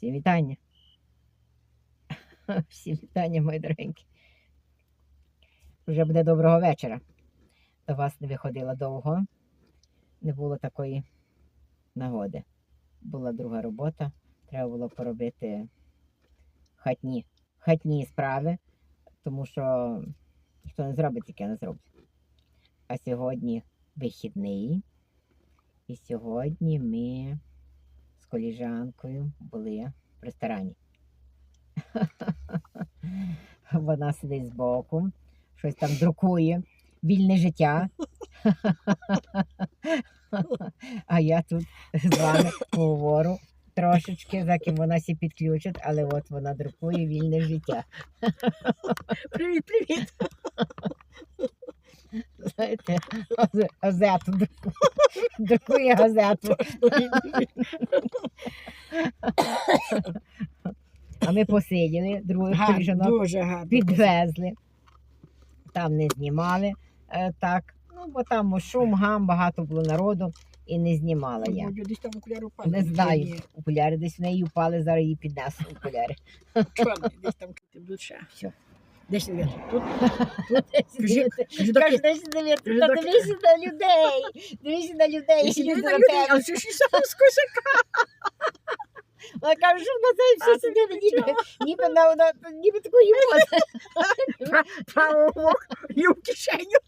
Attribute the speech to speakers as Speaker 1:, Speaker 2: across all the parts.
Speaker 1: Всім вітання. Всім вітання, мої дорогенькі. Вже буде доброго вечора. До вас не виходила довго. Не було такої нагоди. Була друга робота. Треба було поробити хатні, хатні справи, тому що ніхто не зробить, тільки не зробить. А сьогодні вихідний. І сьогодні ми коліжанкою були в ресторані. Вона сидить збоку, щось там друкує, вільне життя. А я тут з вами говорю трошечки, за ким вона сі підключить, але от вона друкує вільне життя.
Speaker 2: Привіт, привіт.
Speaker 1: Знаєте, газе- газету друкує, друкує газету. А ми посиділи,
Speaker 2: дуже гарно.
Speaker 1: підвезли. Там не знімали е, так. Ну, бо там шум, гам, багато було народу і не знімала я.
Speaker 2: Десь там окуляри впали.
Speaker 1: Не знаю. Окуляри десь в неї впали, зараз її піднесу окуляри.
Speaker 2: Чорний, десь там в душе.
Speaker 1: Все.
Speaker 2: Десь не видно. Тут
Speaker 1: кажи, Каже,
Speaker 2: доки-
Speaker 1: десь дивіться,
Speaker 2: кажи,
Speaker 1: та дивися на людей, дивися на людей,
Speaker 2: Якщо не на людей, а це ж саме скося.
Speaker 1: Вона каже, що на це все сиділи, ніби, ніби, на, на, ніби моди.
Speaker 2: Правого боку і в кишеню.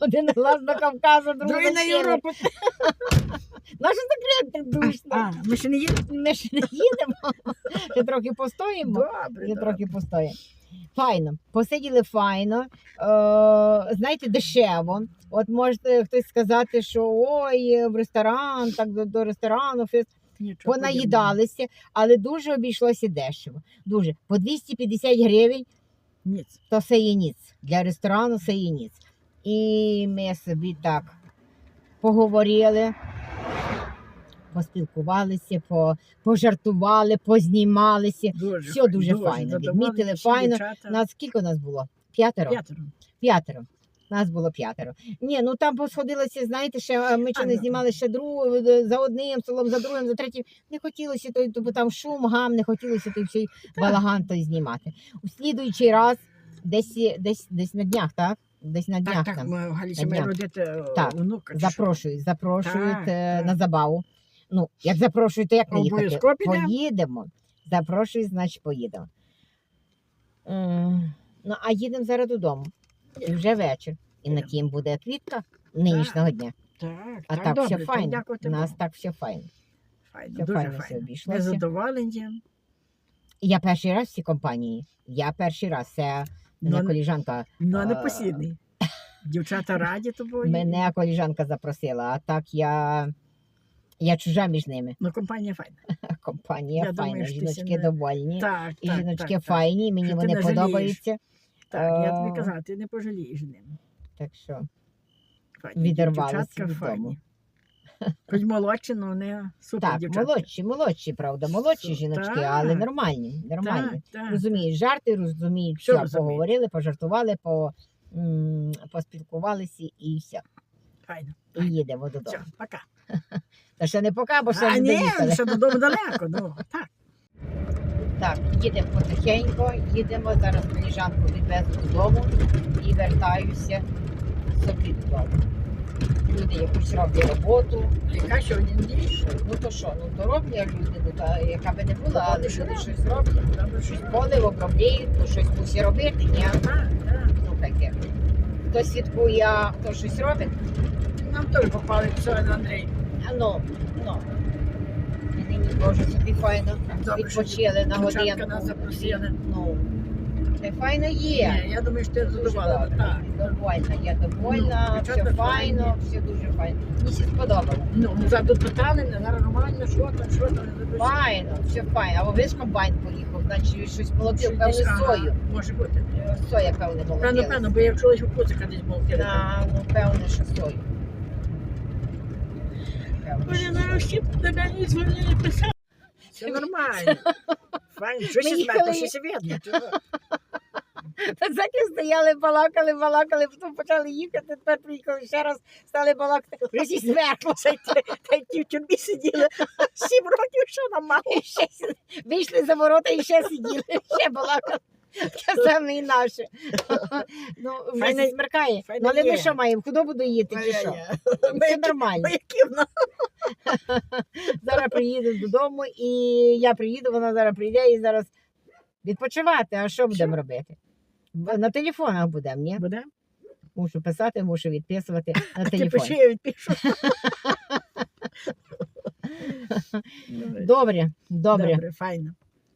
Speaker 1: Один глаз на Кавказу, другий на Європу. Наша секрет так душно.
Speaker 2: Ми ще не їдемо?
Speaker 1: Ми ж не їдемо. Ще трохи постоїмо. Ще
Speaker 2: добре.
Speaker 1: трохи постоїмо. Файно. Посиділи файно. Е, знаєте, дешево. От можете хтось сказати, що ой, в ресторан, так до, до ресторану, фест.
Speaker 2: Нічого
Speaker 1: понаїдалися, але дуже обійшлося дешево. Дуже. По 250 гривень
Speaker 2: Ні.
Speaker 1: то все є ніц. Для ресторану все є ніц. І ми собі так поговорили, поспілкувалися, по, пожартували, познімалися.
Speaker 2: Дуже
Speaker 1: Все дуже файно.
Speaker 2: задоволені
Speaker 1: Відмітили
Speaker 2: всі
Speaker 1: файно.
Speaker 2: дівчата.
Speaker 1: Нас скільки нас було? П'ятеро?
Speaker 2: П'ятеро.
Speaker 1: П'ятеро. Нас було п'ятеро. Ні, ну там посходилося, знаєте, ще ми
Speaker 2: А,
Speaker 1: не
Speaker 2: ну.
Speaker 1: знімали ще другу за одним столом, за другим, за третім. Не хотілося той, бо там шум, гам, не хотілося той всій балаган той знімати. У слідуючий раз, десь, десь, десь на днях, так? Десь на днях
Speaker 2: Так, так,
Speaker 1: там.
Speaker 2: ми Галіся
Speaker 1: на
Speaker 2: має
Speaker 1: днях.
Speaker 2: родити е,
Speaker 1: Так,
Speaker 2: внука. чи що?
Speaker 1: Запрошують, запрошують
Speaker 2: Так,
Speaker 1: е,
Speaker 2: так.
Speaker 1: на забаву. Ну, як запрошують, то як не їхати?
Speaker 2: Обов'язково підемо.
Speaker 1: Поїдемо. Запрошують, значить поїдемо. М, Ну, а їдемо зараз додому. І вже вечір. І на тім буде квітка нинішнього дня.
Speaker 2: Так,
Speaker 1: А
Speaker 2: так,
Speaker 1: так,
Speaker 2: добре,
Speaker 1: все
Speaker 2: так,
Speaker 1: файно. У
Speaker 2: дякувати
Speaker 1: нас так все файно.
Speaker 2: Файно,
Speaker 1: все
Speaker 2: дуже
Speaker 1: файно все
Speaker 2: файно.
Speaker 1: обійшлося.
Speaker 2: Ми задоволені.
Speaker 1: І я перший раз в цій компанії. Я перший раз. Це мене
Speaker 2: Ну,
Speaker 1: коліжанка.
Speaker 2: Ну, не
Speaker 1: А,
Speaker 2: посідний. Дівчата раді тобою.
Speaker 1: Мене коліжанка запросила, а так я. Я чужа між ними.
Speaker 2: Ну, компанія файна.
Speaker 1: Компанія
Speaker 2: Я
Speaker 1: файна,
Speaker 2: думаю,
Speaker 1: жіночки
Speaker 2: не-
Speaker 1: довольні.
Speaker 2: Так,
Speaker 1: І
Speaker 2: так,
Speaker 1: жіночки
Speaker 2: так, так.
Speaker 1: файні, мені
Speaker 2: Що
Speaker 1: вони подобаються.
Speaker 2: Так, я тобі казала, ти не пожалієш ним.
Speaker 1: Так що
Speaker 2: Файні.
Speaker 1: Відірвалися від дому.
Speaker 2: Хоч молодші, але вони супер
Speaker 1: так,
Speaker 2: дівчатка.
Speaker 1: молодші, молодші, правда, молодші
Speaker 2: Су-
Speaker 1: жіночки,
Speaker 2: так.
Speaker 1: але нормальні, нормальні.
Speaker 2: Так, так.
Speaker 1: Розуміють жарти, розуміють,
Speaker 2: Що
Speaker 1: все, поговорили, пожартували, по, м, поспілкувалися і все.
Speaker 2: Файно.
Speaker 1: І їдемо додому.
Speaker 2: Все, пока.
Speaker 1: Та ще не пока, бо ще
Speaker 2: А
Speaker 1: не
Speaker 2: ні, ще додому далеко. Ну, так.
Speaker 1: Так, їдемо потихеньку, їдемо, зараз коліжанку відвезу додому і вертаюся собі додому. Люди якусь роблять роботу.
Speaker 2: Яка сьогодні неділя?
Speaker 1: Ну то що, ну то роблять люди, ну, та, яка би не була, але люди щось роблять.
Speaker 2: Добре,
Speaker 1: Щось поле обробляють, то щось мусить робити, ні?
Speaker 2: Так, так.
Speaker 1: Ну таке. Хто святкує, хто щось робить.
Speaker 2: Нам теж попали сьогодні Андрій.
Speaker 1: Ну, ну. Нині Боже собі файно
Speaker 2: Добре, що
Speaker 1: відпочили на
Speaker 2: дівчатка
Speaker 1: годинку.
Speaker 2: нас запросили.
Speaker 1: Ну, це файно є.
Speaker 2: Ні, я думаю, що ти
Speaker 1: Дуже
Speaker 2: задоволена.
Speaker 1: добре.
Speaker 2: Так.
Speaker 1: Довольна, я довольна,
Speaker 2: Ну,
Speaker 1: все
Speaker 2: дівчата
Speaker 1: файно, все дуже файно. Мені все сподобалося.
Speaker 2: Ну, ми зараз тут питали, зараз нормально, що там, що там. не запиши.
Speaker 1: Файно, все файно. А ж комбайн поїхав, значить щось молотив,
Speaker 2: Щось
Speaker 1: певне
Speaker 2: ага,
Speaker 1: сою.
Speaker 2: Може бути.
Speaker 1: Соя,
Speaker 2: Певно,
Speaker 1: молотила.
Speaker 2: певно, бо я чула, що куцика десь кидати.
Speaker 1: Да, ну певне, що сою.
Speaker 2: Боже,
Speaker 1: що
Speaker 2: нарешті до мене дзвонили писали. Все нормально. Файно, ще
Speaker 1: їхали-
Speaker 2: смертно, що видно.
Speaker 1: Пацаки стояли, балакали, балакали, потім почали їхати, тепер приїхали ще раз, стали балакати. Вже всі зверху.
Speaker 2: Та й ті в тюрмі сиділи сім років, що нам мало.
Speaker 1: Вийшли за ворота і ще сиділи, ще балакали. Те саме і наше. Ну, вже не смеркає. Ну, але ми
Speaker 2: є.
Speaker 1: що маємо? Худобу доїти чи що? Це нормально. Зараз приїдемо додому, і я приїду, вона зараз прийде і зараз відпочивати. А що будемо робити? Б- На телефонах будемо, ні?
Speaker 2: буде?
Speaker 1: Мушу писати, мушу відписувати на
Speaker 2: Ти
Speaker 1: телефон.
Speaker 2: пиши, я відпишу.
Speaker 1: Добре, добре.
Speaker 2: Добре, файно.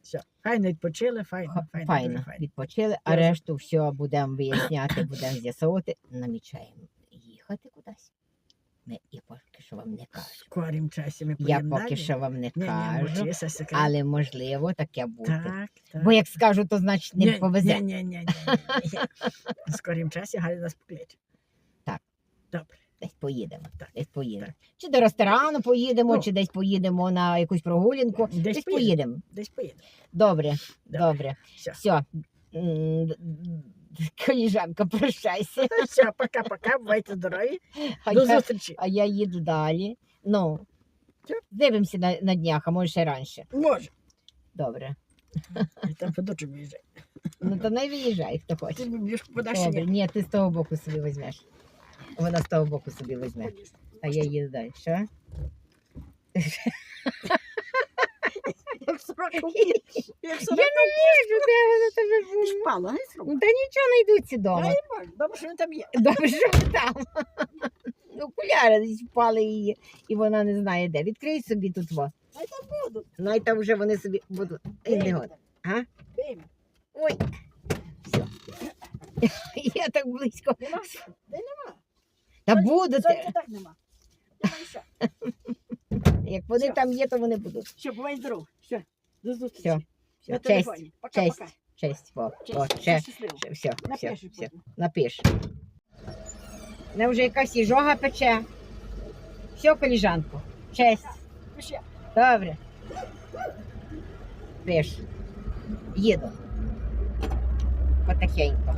Speaker 2: Все, файно відпочили, файно, файно,
Speaker 1: Файно,
Speaker 2: файно.
Speaker 1: відпочили, а
Speaker 2: Я
Speaker 1: решту все будемо виясняти, будемо з'ясовувати. Намічаємо їхати кудись. Ми і поки що вам не кажу.
Speaker 2: В скорім часі ми
Speaker 1: Я
Speaker 2: поїдемо
Speaker 1: поки що вам не
Speaker 2: Ні, ні,
Speaker 1: кажу,
Speaker 2: мовчи, секрет.
Speaker 1: але можливо таке буде.
Speaker 2: Так, так.
Speaker 1: Бо як скажу, то значить не повезе.
Speaker 2: Ні, ні, ні, ні, ні. В скорім часі Галя нас покличе.
Speaker 1: Так.
Speaker 2: Добре.
Speaker 1: Десь поїдемо.
Speaker 2: Так,
Speaker 1: Десь поїдемо.
Speaker 2: так.
Speaker 1: Чи до ресторану поїдемо,
Speaker 2: Ну.
Speaker 1: чи десь поїдемо на якусь прогулянку.
Speaker 2: Десь
Speaker 1: Десь,
Speaker 2: поїдемо.
Speaker 1: поїдемо.
Speaker 2: Десь поїдемо.
Speaker 1: Добре,
Speaker 2: Добре.
Speaker 1: добре.
Speaker 2: Все.
Speaker 1: Все. Коліжанка, прощайся.
Speaker 2: Все, пока-пока, бувайте здорові.
Speaker 1: А
Speaker 2: До
Speaker 1: я,
Speaker 2: зустрічі.
Speaker 1: а я їду далі. Ну, дивимося на, на днях, а може ще раніше.
Speaker 2: Може.
Speaker 1: Добре.
Speaker 2: Там подочу виїжджай.
Speaker 1: Ну то не виїжджай, хто хоче.
Speaker 2: Ти подальше.
Speaker 1: Добре, ні, ти з того боку собі візьмеш. Вона з того боку собі візьме. А я їду далі. Що?
Speaker 2: Як сорока Як
Speaker 1: Я не можу, де вона тебе
Speaker 2: в
Speaker 1: буде.
Speaker 2: шпала, гай сорока.
Speaker 1: Ну та нічого не
Speaker 2: Та
Speaker 1: вдома.
Speaker 2: Добре, що він там є.
Speaker 1: Добре, що ви там. Ну, Окуляри десь впали її, і вона не знає де. Відкрий собі тут во.
Speaker 2: Та там будуть.
Speaker 1: Ну і там вже вони собі будуть. І не год. А? Ой. Все. Я так близько.
Speaker 2: Нема? Та. Сонця
Speaker 1: будете.
Speaker 2: так нема. Нема і.
Speaker 1: Як вони
Speaker 2: Все.
Speaker 1: там є, то вони будуть.
Speaker 2: Все, бувай здоров. Все, до зустрічі.
Speaker 1: Все.
Speaker 2: На
Speaker 1: Честь.
Speaker 2: телефоні. Пока-пока.
Speaker 1: Честь. Честь. Во.
Speaker 2: Честь.
Speaker 1: Во. Ще.
Speaker 2: Щасливо.
Speaker 1: Все. Все. Все.
Speaker 2: Напиши
Speaker 1: все.
Speaker 2: потім.
Speaker 1: Напиш. Не вже якась іжога пече. Все, коліжанку. Честь.
Speaker 2: Пиши.
Speaker 1: Добре. Пиш. Їду. Потихеньку.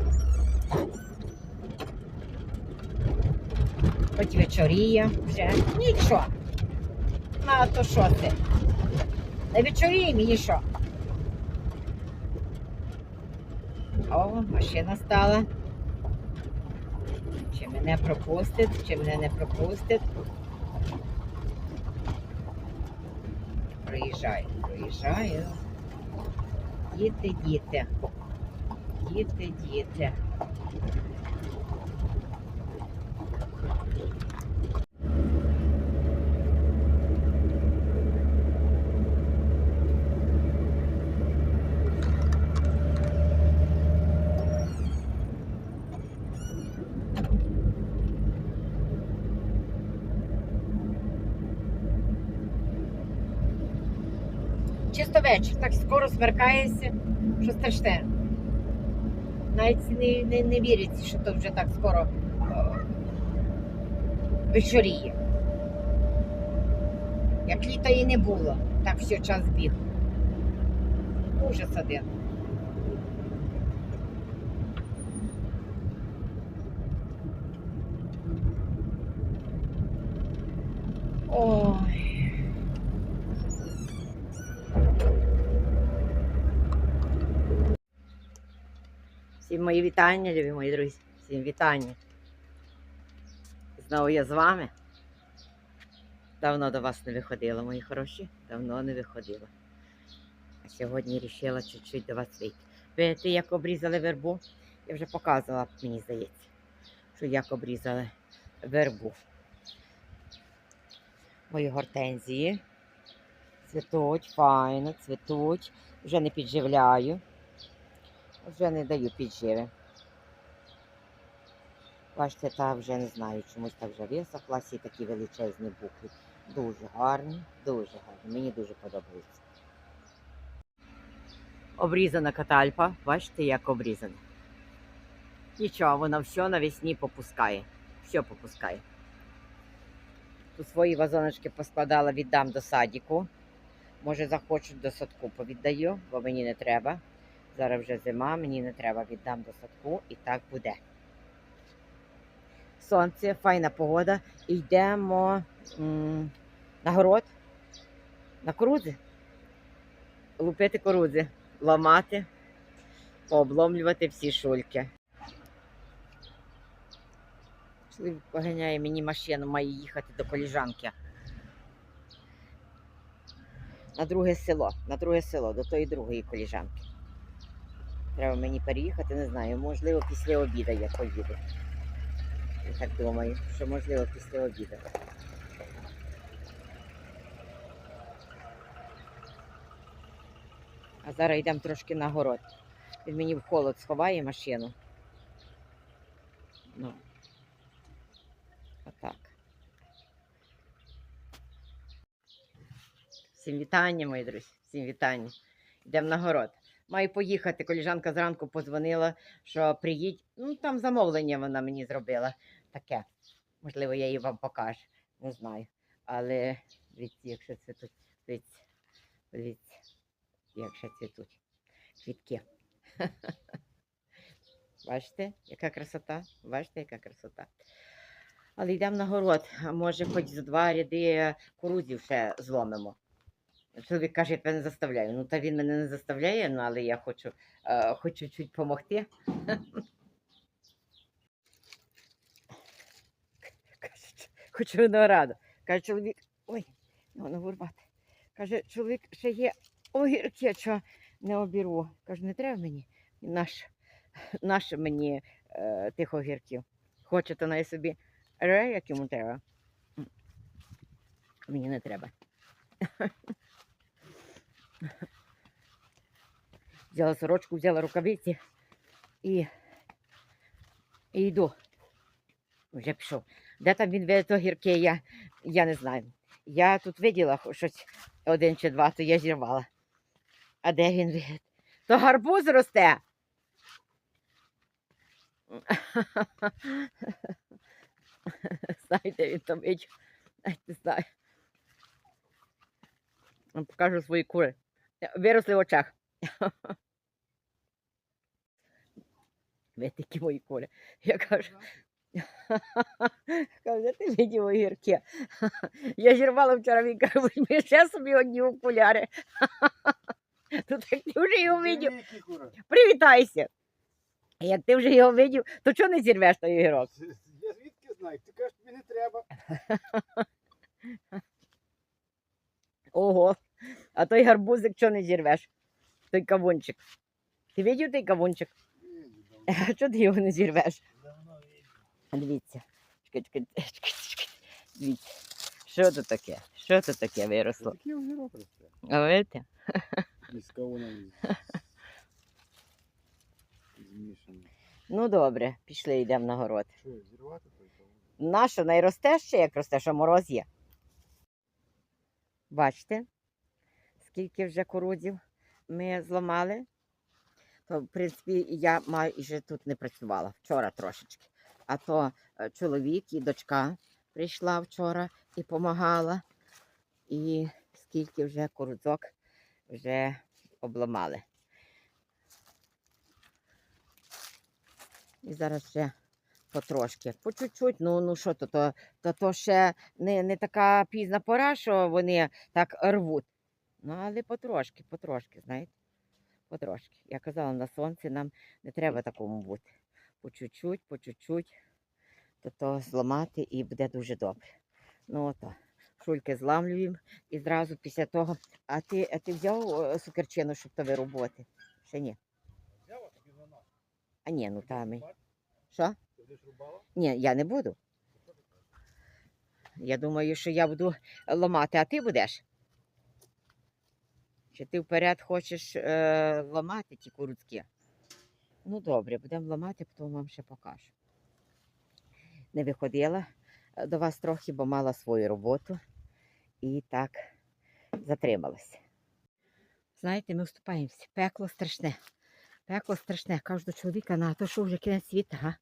Speaker 1: Хоч вечоріє вже. Нічого. Ну, а то що ти? Не вечоріє мені що? О, машина стала. Чи мене пропустить, чи мене не пропустить. Проїжджаю, проїжджаю. Діти, діти. Діти, діти. Чисто вечір, так скоро смеркається, що страшне. Навіть не, не, не віриться, що то вже так скоро о, вечоріє. Як літа і не було, так все час біг. Ужас один. Ой. Мої вітання, любі мої друзі. Всім вітання. Знову я з вами. Давно до вас не виходила, мої хороші. Давно не виходила. А сьогодні вирішила чуть-чуть до вас вийти. Видите, як обрізали вербу? Я вже показувала, мені здається, що як обрізали вербу. Мої гортензії. Цвітуть, файно, цвітуть. Вже не підживляю. Вже не даю підживи. Бачите, та вже не знаю, чомусь так вже всі такі величезні букви. Дуже гарні, дуже гарні. Мені дуже подобається. Обрізана катальпа, бачите, як обрізана. Нічого, вона все навесні попускає. Все попускає. Тут свої вазоночки поскладала, віддам до садіку. Може захочуть до садку повіддаю, бо мені не треба. Зараз вже зима, мені не треба віддам до садку, і так буде. Сонце, файна погода. Йдемо на город, на корудзи. Лупити корудзи, ламати, пообломлювати всі шульки. Чоловік поганяє мені машину, має їхати до коліжанки. На друге село, на друге село, до тої другої коліжанки. Треба мені переїхати, не знаю, можливо, після обіду я поїду. Я так думаю, що можливо після обіду. А зараз йдемо трошки на город. Він мені в холод сховає машину. Ну. Отак. Всім вітання, мої друзі. Всім вітання. Йдемо на город. Маю поїхати. Коліжанка зранку подзвонила, що приїдь. Ну, там замовлення вона мені зробила. Таке. Можливо, я її вам покажу. Не знаю. Але дивіться, якщо це тут. Дивіться, якщо це тут. Квітки. Бачите, яка красота? Бачите, яка красота. Але йдемо на город, а може хоч за два ряди кукурудзів ще зломимо. Чоловік каже, я тебе не заставляю. Ну, та він мене не заставляє, ну, але я хочу, е, хочу чуть допомогти. Каже, «Ч- хочу винограду. Каже, чоловік, ой, ну, не вирвати. Каже, чоловік, ще є огірки, що не обірву. Каже, не треба мені. Наш, наше мені е, тих огірків. Хоче, то най собі ре, як йому треба. Мені не треба. Взяла сорочку, взяла рукавиці і, і йду. Вже пішов. Де там він видить огірки, я, я не знаю. Я тут виділа щось один чи два, то я зірвала. А де він видить? То гарбуз росте. Знаєте, він там видів. Не знаю. Покажу свої кури. Виросли в очах. Ви такі мої кури. Я кажу, кажу, «Де ти видів огірки. Я зірвала вчора, він каже, візьми ще собі одні окуляри. Тут як ти вже його видів, привітайся. Як ти вже його видів, то чого не зірвеш той огірок?
Speaker 3: Я звідки знаю? Ти кажеш, тобі не треба.
Speaker 1: Ого, а той гарбузик чого не зірвеш? Той кавунчик. Ти видів той кавунчик? А чого ти його не зірвеш? Дивіться. Чекай, чекай, чекай, чекай. Дивіться. Що це таке? Що це таке виросло? А видите?
Speaker 3: Із кавуном.
Speaker 1: Ну добре, пішли, йдемо на город.
Speaker 3: Що, зірвати той кавун?
Speaker 1: Наша найросте ще, як росте, що мороз є. Бачите, скільки вже курудзів ми зламали. То, в принципі, я майже тут не працювала вчора трошечки. А то е, чоловік і дочка прийшла вчора і допомагала. І скільки вже курудзок вже обламали. І зараз ще потрошки, по чуть-чуть, ну, ну що то, то, то, то ще не, не така пізна пора, що вони так рвуть. Ну, але потрошки, потрошки, знаєте. Потрошки. Я казала, на сонці нам не треба такому бути. По чуть-чуть, по чуть-чуть, то, то зламати і буде дуже добре. Ну ото. Шульки зламлюємо і зразу після того. А ти, а ти взяв е, сукерчину, щоб то вироботи? Ще ні.
Speaker 3: Взяла тобі вона.
Speaker 1: А ні, ну там. і- Що?
Speaker 3: Ти будеш рубала?
Speaker 1: Ні, я не буду. Я думаю, що я буду ламати, а ти будеш? Чи ти вперед хочеш е, ламати ті курицькі? Ну добре, будемо ламати, потім вам ще покажу. Не виходила е, до вас трохи, бо мала свою роботу і так затрималася. Знаєте, ми вступаємося. Пекло страшне. Пекло страшне. До чоловіка, на то що вже кінець світа, га?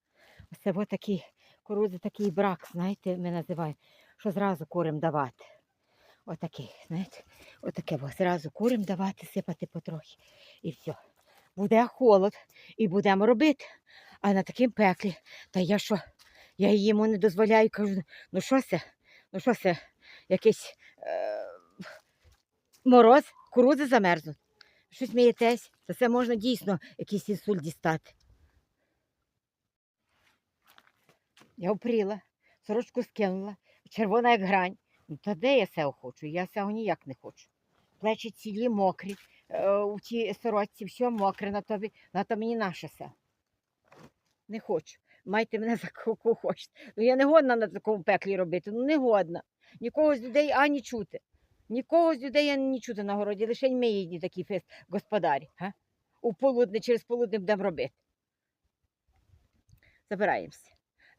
Speaker 1: Ось це такий кукурудзи, такий брак, знаєте, ми називаємо, що зразу курям давати. Отакий, знаєте, отаке, бо зразу курям давати, сипати потрохи. І все. буде холод і будемо робити. А на таким пеклі, та я що, я йому не дозволяю, кажу, ну що це? Ну що це? Якийсь е- мороз, курузи замерзнуть. Що смієтесь? За це можна дійсно якийсь інсульт дістати. Я опріла, сорочку скинула, червона як грань. Ну, та де я цього хочу? Я цього ніяк не хочу. Плечі цілі мокрі, е, у тій сорочці все мокре на тобі, на то мені наше все. Не хочу. Майте мене за кого хочете. Ну я не годна на такому пеклі робити. Ну не годна. Нікого з людей ані чути. Нікого з людей ані чути на городі, лише ми їдні такі фест господарі. Га? У полудне, через полудне будемо робити. Забираємося.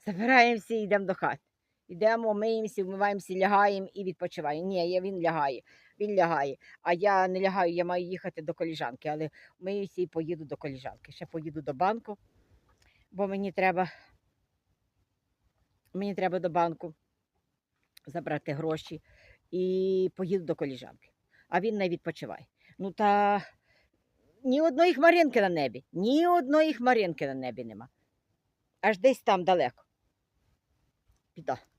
Speaker 1: Забираємося і йдемо до хати. Йдемо, миємося, вмиваємося, лягаємо і відпочиваємо. Ні, я, він лягає, він лягає. А я не лягаю, я маю їхати до коліжанки, але миюся і поїду до коліжанки. Ще поїду до банку, бо мені треба, мені треба до банку забрати гроші і поїду до коліжанки. А він не відпочиває. Ну та ні одної хмаринки на небі, ні одної хмаринки на небі нема. Аж десь там далеко. Піда.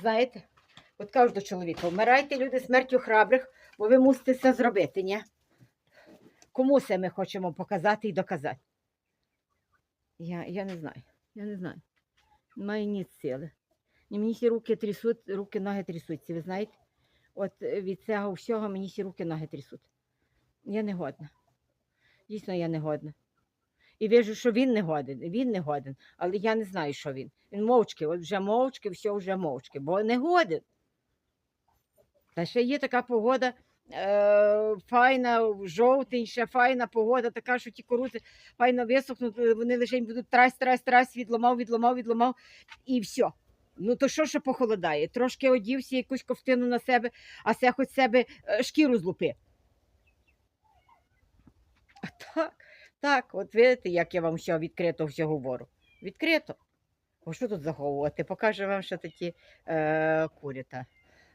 Speaker 1: Знаєте, от кажу до чоловіка, вмирайте люди смертю храбрих, бо ви мусите це зробити, ні? Кому це ми хочемо показати і доказати? Я, я не знаю. Я не знаю. Немає ні сили. І мені всі руки трясуть, руки, ноги трясуться, ви знаєте? От е, від цього всього мені всі руки, ноги трясуть. Я не годна. Дійсно, я не годна. І вижу, що він не годен, він не годен, але я не знаю, що він. Він мовчки, от вже мовчки, все вже мовчки, бо не годен. Та ще є така погода, е, файна, жовтень, ще файна погода, така, що ті корузи файно висохнуть, вони лише будуть трась, трась, трась, відломав, відломав, відломав, і все. Ну то що ще похолодає? Трошки одівся якусь ковтину на себе, а це хоч себе е, шкіру злупи. А так, так, от видите, як я вам все відкрито все говорю. Відкрито. Бо що тут заховувати? Покажу вам, що такі е, курята,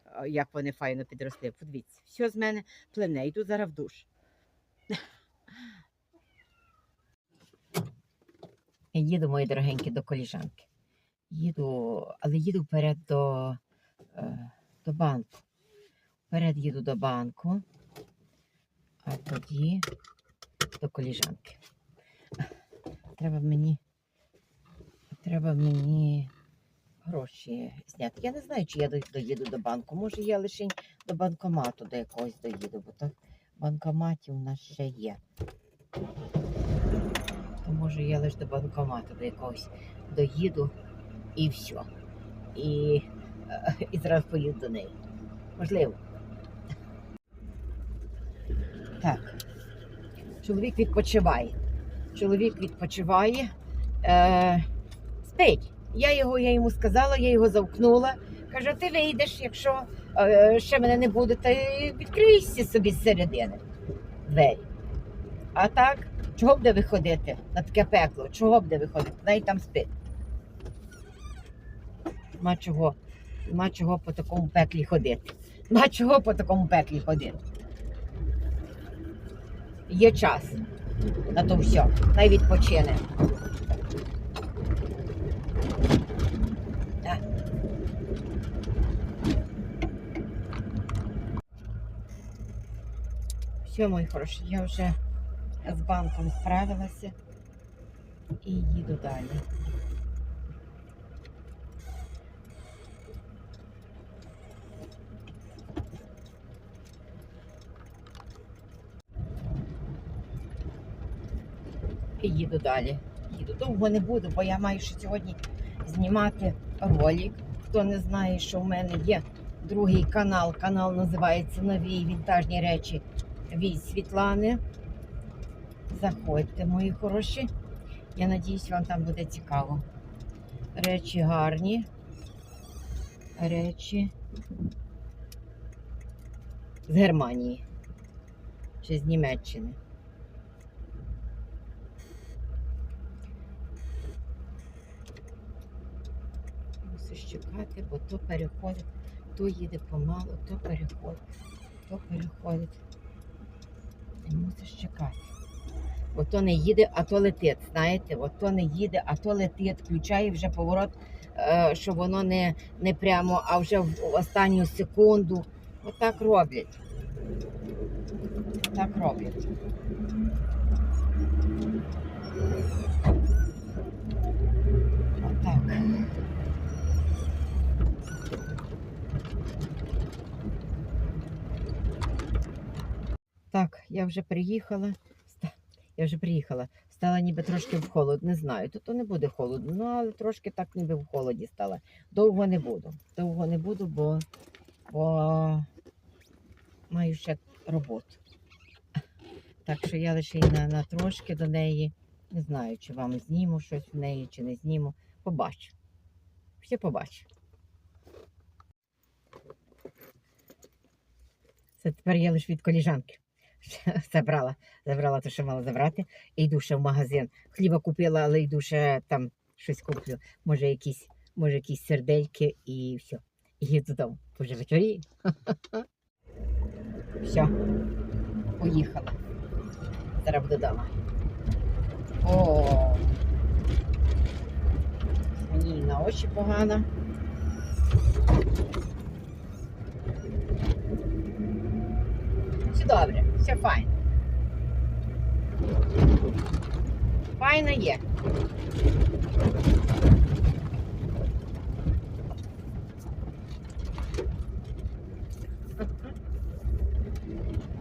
Speaker 1: е, як вони файно підросли. Подивіться, все з мене плене, йду зараз в душ. Їду, мої дорогенькі, до коліжанки. Їду, але їду вперед до, е, до банку. Вперед їду до банку, а тоді до коліжанки. Треба мені, треба мені гроші зняти. Я не знаю, чи я доїду до банку. Може, я лише до банкомату до якогось доїду, бо то банкоматів у нас ще є. То може я лише до банкомату до якогось доїду і все. І, і зразу поїду до неї. Можливо. Так. Чоловік відпочиває. Чоловік відпочиває. Е, спить. Я його, я йому сказала, я його завкнула. Кажу, ти вийдеш, якщо е, ще мене не буде, й відкрийся собі з середини двері. А так, чого буде виходити на таке пекло? Чого буде виходити? Навіть там спить. Нема чого, нема чого по такому пеклі ходити. Нема чого по такому пеклі ходити. Є час на то все. Най відпочине. Все, мої хороші, я вже з банком справилася і їду далі. Їду далі. Їду довго не буду, бо я маю ще сьогодні знімати ролик. Хто не знає, що в мене є другий канал. Канал називається Нові вінтажні речі від Світлани. Заходьте, мої хороші. Я надіюсь, вам там буде цікаво. Речі гарні. Речі з Германії чи з Німеччини. Мусиш чекати, бо то переходить, то їде помалу, то переходить, то переходить. Ти мусиш чекати. Бо то не їде, а то летить. Знаєте, от не їде, а то летить. Включає вже поворот, е, що воно не, не прямо, а вже в останню секунду. Отак роблять. Так роблять. Отак. Так, я вже приїхала. Я вже приїхала. Стала ніби трошки в холод, не знаю. Тут не буде холодно, ну але трошки так ніби в холоді стала. Довго не буду. Довго не буду, бо, бо маю ще роботу. Так що я лише на, на трошки до неї. Не знаю, чи вам зніму щось в неї, чи не зніму. Побачу. Ще побачу. Це тепер я лише від коліжанки. Забрала, забрала те, що мала забрати, і йду ще в магазин. Хліба купила, але йду ще там щось куплю. Може, якісь, може, якісь сердельки і все. І їду додому. Вже вечорі. Все, поїхала. Зараз вдома. О, мені на очі погано. Все добре, все файно. Файно є.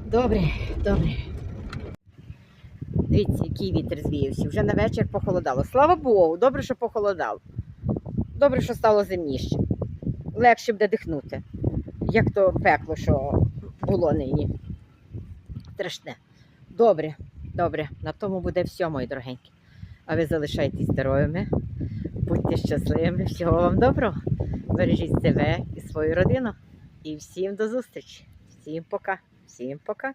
Speaker 1: Добре, добре. Дивіться, який вітер звіявся. Вже на вечір похолодало. Слава Богу, добре, що похолодало. Добре, що стало зимніше. Легше буде дихнути. Як то пекло, що було нині. Страшне. Добре, добре. На тому буде все, мої дорогенькі. А ви залишайтесь здоровими, будьте щасливими, всього вам доброго. Бережіть себе і свою родину. І всім до зустрічі. Всім пока. Всім пока.